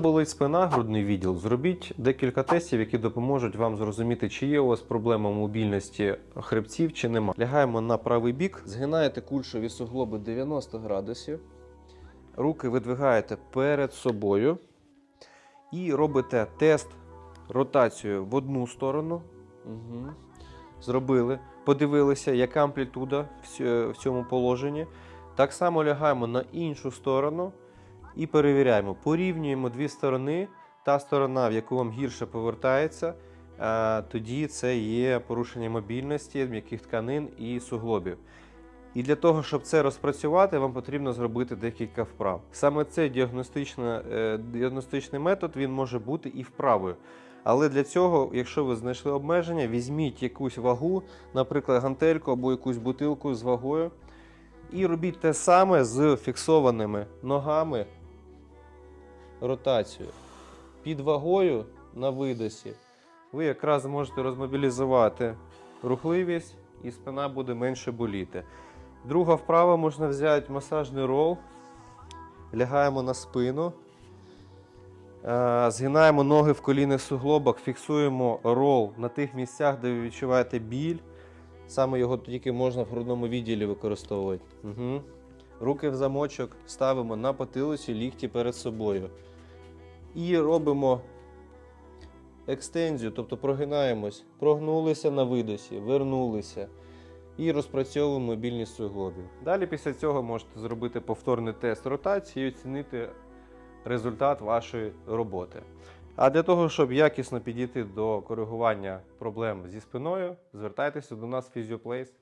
Болить спина, грудний відділ. Зробіть декілька тестів, які допоможуть вам зрозуміти, чи є у вас проблема мобільності хребців, чи нема. Лягаємо на правий бік, згинаєте кульшові суглоби 90 градусів, руки видвигаєте перед собою і робите тест ротацію в одну сторону. Угу. Зробили, подивилися, яка амплітуда в цьому положенні. Так само лягаємо на іншу сторону і перевіряємо. Порівнюємо дві сторони. Та сторона, в яку вам гірше повертається, е, тоді це є порушення мобільності, м'яких тканин і суглобів. І для того, щоб це розпрацювати, вам потрібно зробити декілька вправ. Саме цей е, діагностичний метод він може бути і вправою. Але для цього, якщо ви знайшли обмеження, візьміть якусь вагу, наприклад, гантельку або якусь бутилку з вагою, і робіть те саме з фіксованими ногами ротацію. Під вагою на видосі ви якраз можете розмобілізувати рухливість і спина буде менше боліти. Друга вправа можна взяти масажний рол, лягаємо на спину, е, згинаємо ноги в колінних суглобах, фіксуємо рол на тих місцях, де ви відчуваєте біль. Саме його тільки можна в грудному відділі використовувати. Угу. Руки в замочок ставимо на потилиці, лікті перед собою. І робимо екстензію, тобто прогинаємось, прогнулися на видосі, вернулися і розпрацьовуємо мобільність суглобів. Далі після цього можете зробити повторний тест ротації і оцінити результат вашої роботи. А для того, щоб якісно підійти до коригування проблем зі спиною, звертайтеся до нас в Physioplace.